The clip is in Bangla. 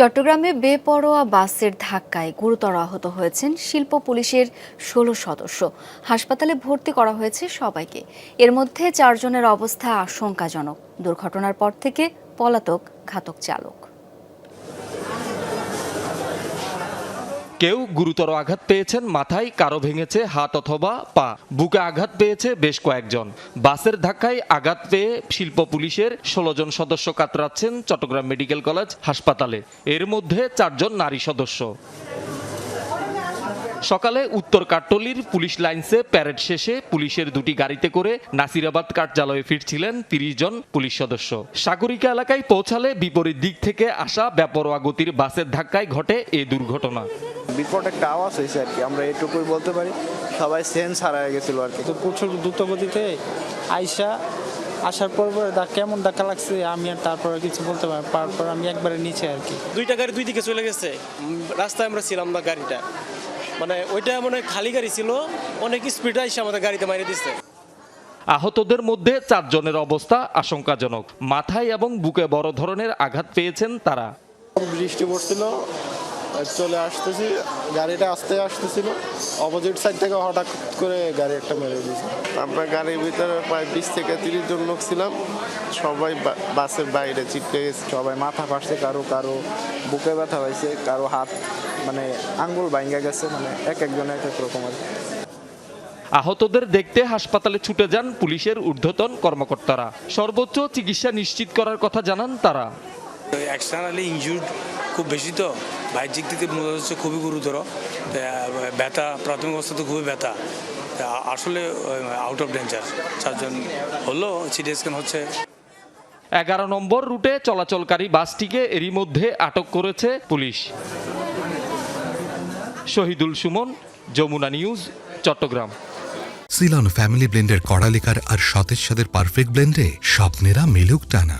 চট্টগ্রামে বেপরোয়া বাসের ধাক্কায় গুরুতর আহত হয়েছেন শিল্প পুলিশের ষোলো সদস্য। হাসপাতালে ভর্তি করা হয়েছে সবাইকে। এর মধ্যে চারজনের অবস্থা আশঙ্কাজনক। দুর্ঘটনার পর থেকে পলাতক ঘাতক চালক। কেউ গুরুতর আঘাত পেয়েছেন, মাথায় কারও ভেঙেছে, হাত অথবা পা। বুকে আঘাত পেয়েছে বেশ কয়েকজন। বাসের ধাক্কায় আঘাত পেয়ে শিল্প পুলিশের ষোলো জন সদস্য কাতরাচ্ছেন চট্টগ্রাম মেডিকেল কলেজ হাসপাতালে। এর মধ্যে চারজন নারী সদস্য। সকালে উত্তর কাট্টলির পুলিশ লাইন্সে প্যারেড শেষে পুলিশের দুটি গাড়িতে করে নাসিরাবাদ কার্যালয়ে ফিরছিলেন তিরিশ জন পুলিশ সদস্য। সাগরিকা এলাকায় পৌঁছালে বিপরীত দিক থেকে আসা বেপরোয়া গতির বাসের ধাক্কায় ঘটে এ দুর্ঘটনা। বিকট একটা আওয়াজ হয়েছে আর কি আমরা এটুকুই বলতে পারি সবাই সেন্স হারায় গেছিল আর কি। তো প্রচুর দ্রুত গতিতে আইসা আসার পর কেমন ধাক্কা লাগছে আমি আর তারপরে কিছু বলতে পারি তারপর আমি একবারে নিচে আর কি। দুইটা গাড়ি দুই দিকে চলে গেছে। রাস্তায় আমরা ছিলাম না গাড়িটা। মানে ওইটা মানে খালি গাড়ি ছিল অনেক স্পিডে এসে আমাদের গাড়িতে মারিয়ে দিচ্ছে আহতদের মধ্যে চারজনের অবস্থা আশঙ্কাজনক। মাথায় এবং বুকে বড় ধরনের আঘাত পেয়েছেন তারা। বৃষ্টি পড়ছিল চলে আসতেছি গাড়িটা আসতে আসতেছিল অপোজিট সাইড থেকে হঠাৎ করে গাড়ি একটা মেরে দিয়েছে। আমরা গাড়ির ভিতরে প্রায় বিশ থেকে তিরিশ জন লোক ছিলাম। সবাই বা- বাসের বাইরে চিটকে গেছে সবাই মাথা ফাটছে কারও কারও বুকে ব্যথা হয়েছে কারও হাত মানে আঙ্গুল ভাঙ্গা গেছে মানে এক একজনের এক এক রকম আর আহতদের দেখতে হাসপাতালে ছুটে যান পুলিশের ঊর্ধ্বতন কর্মকর্তারা। সর্বোচ্চ চিকিৎসা নিশ্চিত করার কথা জানান তারা। এক্সটার্নালি ইনজুর্ড খুব বেশি তো। বাহ্যিক দিক থেকে মনে হচ্ছে খুবই গুরুতর। ব্যথা প্রাথমিক অবস্থা তো খুবই ব্যথা। আসলে আউট অফ ডেঞ্জার চারজন হলো সিটি স্ক্যান হচ্ছে। এগারো নম্বর রুটে চলাচলকারী বাসটিকে এরই মধ্যে আটক করেছে police. Shahidul Suman, Jamuna news, Chittagong. Ceylon family ব্লেন্ডের কড়ালিকার আর সতেজ সাদের পারফেক্ট ব্লেন্ডে স্বপ্নেরা মেলুক টানা।